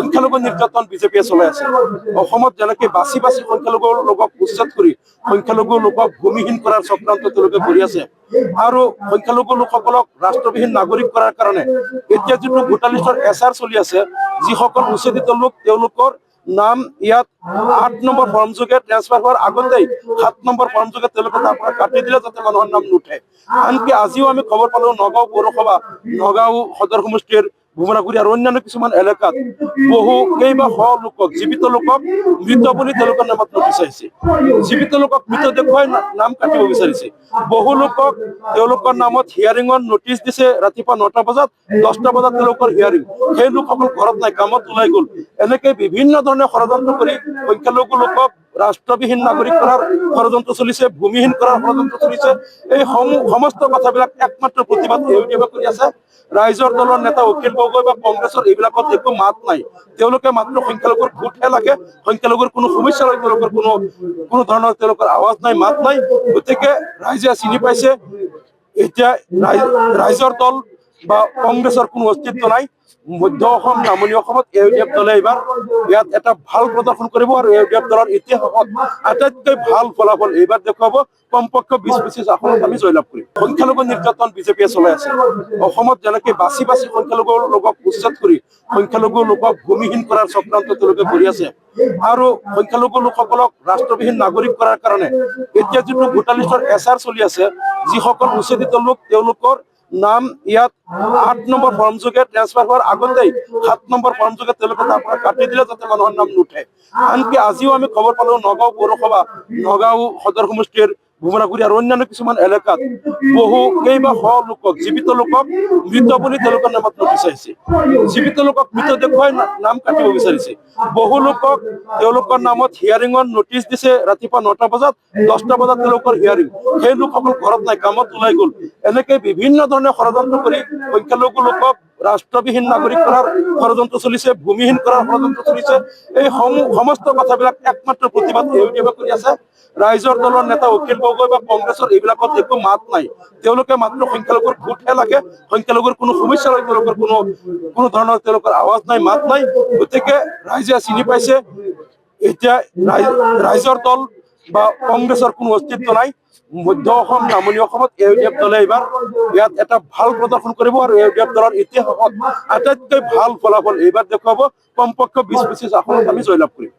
সংখ্যালঘু নিৰ্যাতন বিজেপিয়ে চলাই আছে। অসমত বাছি বাছি সংখ্যালঘু লোকক উচ্ছেদ কৰি সংখ্যালঘু লোকক ভূমিহীন কৰাৰ চক্ৰান্ত তেওঁলোকে আছে আৰু সংখ্যালঘু লোকসকলক ৰাষ্ট্ৰবিহীন নাগৰিক কৰাৰ কাৰণে এতিয়া যিটো ভোটাৰ এছ আৰ চলি আছে, যিসকল উচ্ছেদিত লোক, তেওঁলোকৰ নাম ইয়াত আঠ নম্বৰ ফৰ্ম যোগে ট্ৰেন্সফাৰ হোৱাৰ আগতেই সাত নম্বৰ ফৰ্ম যোগে তেওঁলোকে তাৰ পৰা কাটি দিলে যাতে মানুহৰ নাম নুঠে। আনকি আজিও আমি খবৰ পালো নগাঁও পৌৰসভা, নগাঁও সদৰ সমষ্টিৰ ভোমৰাগুৰি অন্যান্য কিছুমান এলেকাত বহু কেইবা শ লোকক জীৱিত লোকক, মৃত বুলি তেওঁলোকৰ নামত আহিছে জীৱিত লোকক মৃত দেখুৱাই নাম কাটিব বিচাৰিছে। বহু লোকক তেওঁলোকৰ নামত হিয়াৰিঙৰ নটিচ দিছে ৰাতিপুৱা নটা বজাত, দহটা বজাত তেওঁলোকৰ হিয়াৰিং। সেই লোকসকল ঘৰত নাই, কামত ওলাই গ'ল। এনেকে বিভিন্ন ধৰণে ষড়যন্ত্ৰ কৰি সংখ্যালঘু লোকক ৰাষ্ট্ৰবিহীন নাগৰিক কৰাৰ ষড়যন্ত্ৰ চলিছে, ভূমিহীন কৰাৰ ষড়যন্ত্ৰ চলিছে। এই সমস্ত কথাবিলাক একমাত্ৰ প্ৰতিবাদ এওঁটিয়াব কৰি আছে। ৰাইজৰ দলৰ নেতা অখিল গগৈ বা কংগ্ৰেছৰ এইবিলাকত একো মাত নাই। তেওঁলোকে মাত্ৰ সংখ্যালঘুৰ ভোটহে লাগে। সংখ্যালঘুৰ কোনো সমস্যা লৈ তেওঁলোকৰ কোনো কোনো ধৰণৰ তেওঁলোকৰ আৱাজ নাই, মাত নাই। গতিকে ৰাইজে চিনি পাইছে। এতিয়া ৰাই- ৰাইজৰ দল বা কংগ্ৰেছৰ কোনো অস্তিত্ব নাই। মধ্য নামনি অসমত দলে এইবাৰ ইয়াত এটা ভালো প্ৰদৰ্শন কৰিব আৰু এ ইউ ডি আটাইতকৈ ভালো ফলাফল এইবাৰ দেখুৱাব কমপক্ষে বিশ পঁচিছ আসনত আমি জয়লাভ কৰিম। সংখ্যালঘু নিৰ্যাতন বিজেপিয়ে চলাই আছে। অসমত বাছি বাছি সংখ্যালঘু লোকক উচ্ছেদ কৰি সংখ্যালঘু লোকক ভূমিহীন কৰাৰ চক্ৰান্ত তেওঁলোকে কৰি আছে আৰু সংখ্যালঘু লোকসকলক ৰাষ্ট্ৰবিহীন নাগৰিক কৰাৰ কাৰণে এতিয়া যিটো ভোটাৰ লিষ্টৰ এছ আৰ চলি আছে, যিসকল উচ্ছেদিত লোক তেওঁলোকৰ নাম ইয়াত আট নম্বৰ ফৰ্ম যোগে ট্ৰেন্সফাৰ হোৱাৰ আগতেই সাত নম্বৰ ফৰ্ম যোগে তেওঁলোকে কাটি দিলে যাতে মানুহৰ নাম নুঠে। আনকি আজিও আমি খবৰ পালো নগাঁও পৌৰসভা, নগাঁও সদৰ সমষ্টিৰ আৰু অন্যান্য কিছুমান এলেকাত বহু কেইবা শ লোকক জীৱিত লোকক মৃত বুলি তেওঁলোকৰ নামত জীৱিত লোকক মৃত দেখুৱাই নাম কাটিব বিচাৰিছে। বহু লোকক তেওঁলোকৰ নামত হিয়াৰিঙৰ নটিচ দিছে ৰাতিপুৱা নটা বজাত, দহটা বজাত তেওঁলোকৰ হিয়াৰিং। সেই লোকসকল ঘৰত নাই, কামত ওলাই গ'ল। এনেকে বিভিন্ন ধৰণে ষড়যন্ত্ৰ কৰি সংখ্যালঘু লোকক ৰাষ্ট্ৰবিহীন নাগৰিক কৰাৰ ষড়যন্ত্ৰ চলিছে, ভূমিহীন কৰাৰ ষড়যন্ত্ৰ চলিছে। এই সমস্ত কথাবিলাক একমাত্ৰ প্ৰতিবাদ এওঁটিয়াব কৰি আছে। ৰাইজৰ দলৰ নেতা অখিল গগৈ বা কংগ্ৰেছৰ এইবিলাকত একো মাত নাই। তেওঁলোকে মাত্ৰ সংখ্যালঘুৰ ভোটহে লাগে। সংখ্যালঘুৰ কোনো সমস্যা লৈ তেওঁলোকৰ কোনো কোনো ধৰণৰ তেওঁলোকৰ আৱাজ নাই, মাত নাই। গতিকে ৰাইজে চিনি পাইছে। এতিয়া ৰাই- ৰাইজৰ দল বা কংগ্ৰেছৰ কোনো অস্তিত্ব নাই। মধ্য অসম নামনি অসমত এফ দলে এইবাৰ ইয়াত এটা ভাল প্ৰদৰ্শন কৰিব আৰু এ ইউ ডি এফ দলৰ ইতিহাসত আটাইতকৈ ভাল ফলাফল এইবাৰ দেখুৱাব। কমপক্ষে বিশ পঁচিছ আসনত আমি জয়লাভ কৰিম।